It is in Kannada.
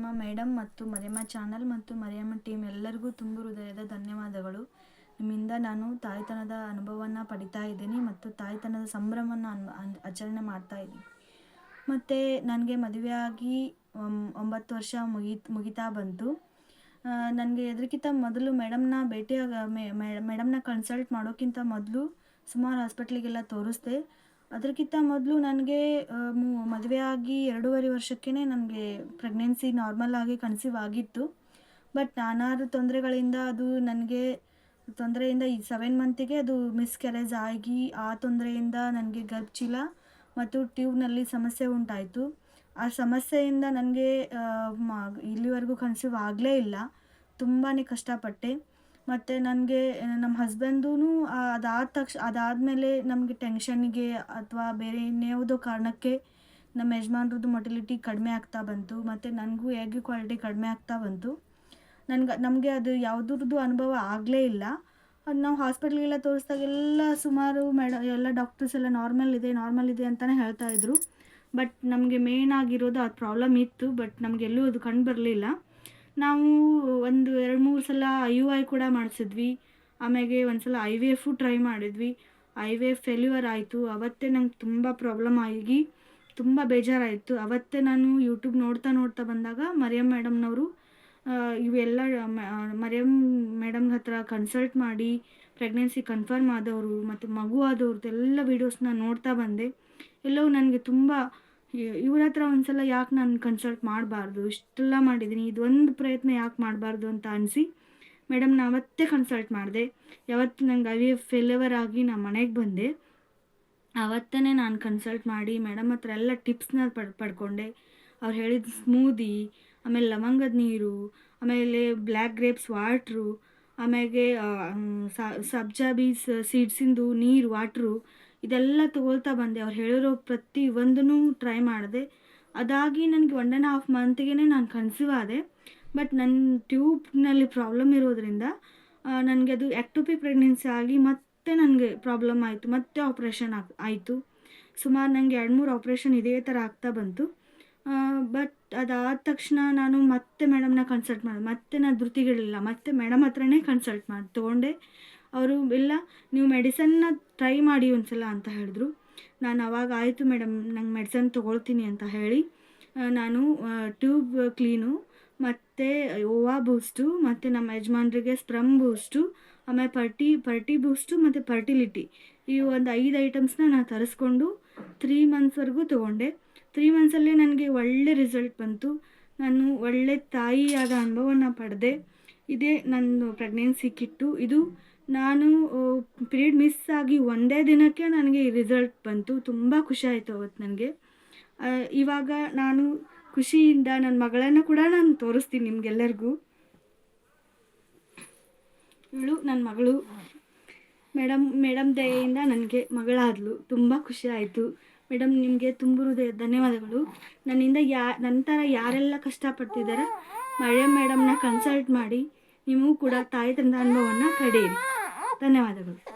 ಮರಿಯಮ್ಮ ಮೇಡಮ್ ಮತ್ತು ಮರಿಯಮ್ಮ ಚಾನಲ್ ಮತ್ತು ಮರಿಯಮ್ಮ ಟೀಮ್ ಎಲ್ಲರಿಗೂ ತುಂಬ ಹೃದಯದ ಧನ್ಯವಾದಗಳು. ನಿಮ್ಮಿಂದ ನಾನು ತಾಯ್ತನದ ಅನುಭವವನ್ನು ಪಡಿತಾ ಇದ್ದೀನಿ ಮತ್ತು ತಾಯ್ತನದ ಸಂಭ್ರಮವನ್ನು ಅನ್ ಆಚರಣೆ ಮಾಡ್ತಾ ಇದ್ದೀನಿ. ಮತ್ತು ನನಗೆ ಮದುವೆಯಾಗಿ ಒಂಬತ್ತು ವರ್ಷ ಮುಗಿ ಮುಗಿತಾ ಬಂತು. ನನಗೆ ಅದಕ್ಕಿಂತ ಮೊದಲು ಮೇಡಮ್ನ ಭೇಟಿಯಾಗ ಮೇಡಮ್ನ ಕನ್ಸಲ್ಟ್ ಮಾಡೋಕ್ಕಿಂತ ಮೊದಲು ಸುಮಾರು ಹಾಸ್ಪಿಟ್ಲಿಗೆಲ್ಲ ತೋರಿಸ್ದೆ. ಅದಕ್ಕಿಂತ ಮೊದಲು ನನಗೆ ಮದುವೆ ಆಗಿ ಎರಡೂವರೆ ವರ್ಷಕ್ಕೇ ನನಗೆ ಪ್ರೆಗ್ನೆನ್ಸಿ ನಾರ್ಮಲ್ ಆಗಿ ಕನ್ಸೀವ್ ಆಗಿತ್ತು. ಬಟ್ ನಾನಾರು ತೊಂದರೆಗಳಿಂದ ಅದು ನನಗೆ, ತೊಂದರೆಯಿಂದ ಈ ಸೆವೆನ್ ಮಂತಿಗೆ ಅದು ಮಿಸ್ಕ್ಯಾರೇಜ್ ಆಗಿ, ಆ ತೊಂದರೆಯಿಂದ ನನಗೆ ಗರ್ಭಚೀಲ ಮತ್ತು ಟ್ಯೂಬ್ನಲ್ಲಿ ಸಮಸ್ಯೆ ಉಂಟಾಯಿತು. ಆ ಸಮಸ್ಯೆಯಿಂದ ನನಗೆ ಇಲ್ಲಿವರೆಗೂ ಕನ್ಸೀವ್ ಆಗಲೇ ಇಲ್ಲ. ತುಂಬಾ ಕಷ್ಟಪಟ್ಟೆ. ಮತ್ತು ನನಗೆ ನಮ್ಮ ಹಸ್ಬೆಂದೂ ಅದಾದ ತಕ್ಷ, ಅದಾದಮೇಲೆ ನಮಗೆ ಟೆನ್ಷನ್ನಿಗೆ ಅಥವಾ ಬೇರೆ ಇನ್ಯಾವುದೋ ಕಾರಣಕ್ಕೆ ನಮ್ಮ ಯಜಮಾನ್ರದ್ದು ಮೊಟಿಲಿಟಿ ಕಡಿಮೆ ಆಗ್ತಾ ಬಂತು, ಮತ್ತು ನನಗೂ ಎಗ್ ಕ್ವಾಲಿಟಿ ಕಡಿಮೆ ಆಗ್ತಾ ಬಂತು. ನನ್ಗೆ, ನಮಗೆ ಅದು ಯಾವುದ್ರದ್ದು ಅನುಭವ ಆಗಲೇ ಇಲ್ಲ. ನಾವು ಹಾಸ್ಪಿಟ್ಲಿಗೆಲ್ಲ ತೋರಿಸ್ದಾಗೆಲ್ಲ ಸುಮಾರು ಮೇಡ, ಎಲ್ಲ ಡಾಕ್ಟರ್ಸ್ ಎಲ್ಲ ನಾರ್ಮಲ್ ಇದೆ ನಾರ್ಮಲ್ ಇದೆ ಅಂತಲೇ ಹೇಳ್ತಾಯಿದ್ರು ಬಟ್ ನಮಗೆ ಮೇನ್ ಆಗಿರೋದು ಅದು ಪ್ರಾಬ್ಲಮ್ ಇತ್ತು ಬಟ್ ನಮಗೆಲ್ಲೂ ಅದು ಕಂಡು ಬರಲಿಲ್ಲ. ನಾವು ಒಂದು ಎರಡು ಮೂರು ಸಲ ಐ ಯು ಐ ಕೂಡ ಮಾಡಿಸಿದ್ವಿ. ಆಮ್ಯಾಗೆ ಒಂದು ಸಲ ಐ ವಿ ಎಫು ಟ್ರೈ ಮಾಡಿದ್ವಿ. ಐ ವಿ ಎಫ್ ಫೇಲ್ಯೂರ್ ಆಯಿತು. ಅವತ್ತೇ ನಂಗೆ ತುಂಬ ಪ್ರಾಬ್ಲಮ್ ಆಗಿ ತುಂಬ ಬೇಜಾರಾಯಿತು. ಅವತ್ತೇ ನಾನು ಯೂಟ್ಯೂಬ್ ನೋಡ್ತಾ ನೋಡ್ತಾ ಬಂದಾಗ ಮರಿಯಮ್ ಮೇಡಮ್ನವರು ಇವೆಲ್ಲ ಮರಿಯಮ್ ಮೇಡಮ್ ಹತ್ರ ಕನ್ಸಲ್ಟ್ ಮಾಡಿ ಪ್ರೆಗ್ನೆನ್ಸಿ ಕನ್ಫರ್ಮ್ ಆದವರು ಮತ್ತು ಮಗು ಆದವ್ರದ್ದೆಲ್ಲ ವೀಡಿಯೋಸ್ನ ನೋಡ್ತಾ ಬಂದೆ. ಎಲ್ಲವೂ ನನಗೆ ತುಂಬ ಇವ್ರ ಹತ್ರ ಒಂದ್ಸಲ ಯಾಕೆ ನಾನು ಕನ್ಸಲ್ಟ್ ಮಾಡಬಾರ್ದು? ಇಷ್ಟೆಲ್ಲ ಮಾಡಿದ್ದೀನಿ ಇದೊಂದು ಪ್ರಯತ್ನ ಯಾಕೆ ಮಾಡಬಾರ್ದು ಅಂತ ಅನಿಸಿ ಮೇಡಮ್, ನಾನು ಅವತ್ತೇ ಕನ್ಸಲ್ಟ್ ಮಾಡಿದೆ. ಯಾವತ್ತು ನಂಗೆ ಐ ಎಫ್ ಫೇಲ್ಯೂರ್ ಆಗಿ ನಾನು ಮನೆಗೆ ಬಂದೆ. ಆವತ್ತೇ ನಾನು ಕನ್ಸಲ್ಟ್ ಮಾಡಿ ಮೇಡಮ್ ಹತ್ರ ಎಲ್ಲ ಟಿಪ್ಸ್ನ ಪಡ್, ಪಡ್ಕೊಂಡೆ. ಅವ್ರು ಹೇಳಿದ ಸ್ಮೂದಿ ಆಮೇಲೆ ಲವಂಗದ ನೀರು, ಆಮೇಲೆ ಬ್ಲ್ಯಾಕ್ ಗ್ರೇಪ್ಸ್ ವಾಟ್ರು ಆಮೇಲೆ ಸಬ್ಜಾ ಬೀಸ್ ಸೀಡ್ಸಿಂದು ನೀರು ವಾಟ್ರು ಇದೆಲ್ಲ ತಗೊಳ್ತಾ ಬಂದೆ. ಅವ್ರು ಹೇಳಿರೋ ಪ್ರತಿ ಒಂದೂ ಟ್ರೈ ಮಾಡಿದೆ. ಅದಾಗಿ ನನಗೆ ಒನ್ ಆ್ಯಂಡ್ ಹಾಫ್ ಮಂತ್ಗೆ ನಾನು ಕನ್ಸೀವ್ ಆದೆ. ಬಟ್ ನನ್ನ ಟ್ಯೂಬ್ನಲ್ಲಿ ಪ್ರಾಬ್ಲಮ್ ಇರೋದ್ರಿಂದ ನನಗೆ ಅದು ಎಕ್ಟೋಪಿ ಪ್ರೆಗ್ನೆನ್ಸಿ ಆಗಿ ಮತ್ತೆ ನನಗೆ ಪ್ರಾಬ್ಲಮ್ ಆಯಿತು. ಮತ್ತೆ ಆಪ್ರೇಷನ್ ಆಗಿ, ಆಯಿತು. ಸುಮಾರು ನನಗೆ ಎರಡು ಮೂರು ಆಪ್ರೇಷನ್ ಇದೇ ಥರ ಆಗ್ತಾ ಬಂತು. ಬಟ್ ಅದಾದ ತಕ್ಷಣ ನಾನು ಮತ್ತೆ ಮೇಡಮ್ನ ಕನ್ಸಲ್ಟ್ ಮಾಡಿದೆ ಮತ್ತೆ ನಾನು ಧೃತಿಗಳಿಲ್ಲ ಮತ್ತೆ ಮೇಡಮ್ ಹತ್ರನೇ ಕನ್ಸಲ್ಟ್ ಮಾಡಿ, ತೊಗೊಂಡೆ. ಅವರು, ಇಲ್ಲ, ನೀವು ಮೆಡಿಸನ್ನ ಟ್ರೈ ಮಾಡಿ ಒಂದು ಸಲ ಅಂತ ಹೇಳಿದ್ರು. ನಾನು ಅವಾಗ ಆಯಿತು ಮೇಡಮ್ ನಂಗೆ ಮೆಡಿಸನ್ ತೊಗೊಳ್ತೀನಿ ಅಂತ ಹೇಳಿ ನಾನು ಟ್ಯೂಬ್ ಕ್ಲೀನು, ಮತ್ತು ಓವಾ ಬೂಸ್ಟು, ಮತ್ತು ನಮ್ಮ ಯಜಮಾನ್ರಿಗೆ ಸ್ಪ್ರಮ್ ಬೂಸ್ಟು, ಆಮೇಲೆ ಪರ್ಟಿ ಪರ್ಟಿ ಬೂಸ್ಟು, ಮತ್ತು ಫರ್ಟಿಲಿಟಿ ಈ ಒಂದು ಐದು ಐಟಮ್ಸ್ನ ನಾನು ತರಿಸ್ಕೊಂಡು ತ್ರೀ ಮಂತ್ಸ್ವರೆಗೂ ತೊಗೊಂಡೆ. ತ್ರೀ ಮಂತ್ಸಲ್ಲೇ ನನಗೆ ಒಳ್ಳೆ ರಿಸಲ್ಟ್ ಬಂತು. ನಾನು ಒಳ್ಳೆ ತಾಯಿಯಾದ ಅನುಭವನ ಪಡೆದೆ. ಇದೇ ನನ್ನ ಪ್ರೆಗ್ನೆನ್ಸಿ ಕಿಟ್ಟು. ಇದು ನಾನು ಪೀರಿಯಡ್ ಮಿಸ್ ಆಗಿ ಒಂದೇ ದಿನಕ್ಕೆ ನನಗೆ ರಿಸಲ್ಟ್ ಬಂತು. ತುಂಬ ಖುಷಿ ಆಯಿತು ಅವತ್ತು ನನಗೆ. ಇವಾಗ ನಾನು ಖುಷಿಯಿಂದ ನನ್ನ ಮಗಳನ್ನು ಕೂಡ ನಾನು ತೋರಿಸ್ತೀನಿ ನಿಮಗೆಲ್ಲರಿಗೂ. ಇವಳು ನನ್ನ ಮಗಳು. ಮೇಡಮ್ ಮೇಡಮ್ ದಯೆಯಿಂದ ನನಗೆ ಮಗಳಾದಳು ತುಂಬ ಖುಷಿ ಆಯಿತು. ಮೇಡಮ್ ನಿಮಗೆ ತುಂಬ ಧನ್ಯವಾದಗಳು. ನನ್ನಿಂದ ಯಾ ನಂತರ ಯಾರೆಲ್ಲ ಕಷ್ಟಪಡ್ತಿದ್ದಾರೆ ಮಳೆ ಮೇಡಮ್ನ ಕನ್ಸಲ್ಟ್ ಮಾಡಿ. ನೀವು ಕೂಡ ತಾಯಿ ತಂದ ಅನುಭವವನ್ನು ಪಡೆಯಿರಿ. ಧನ್ಯವಾದಗಳು.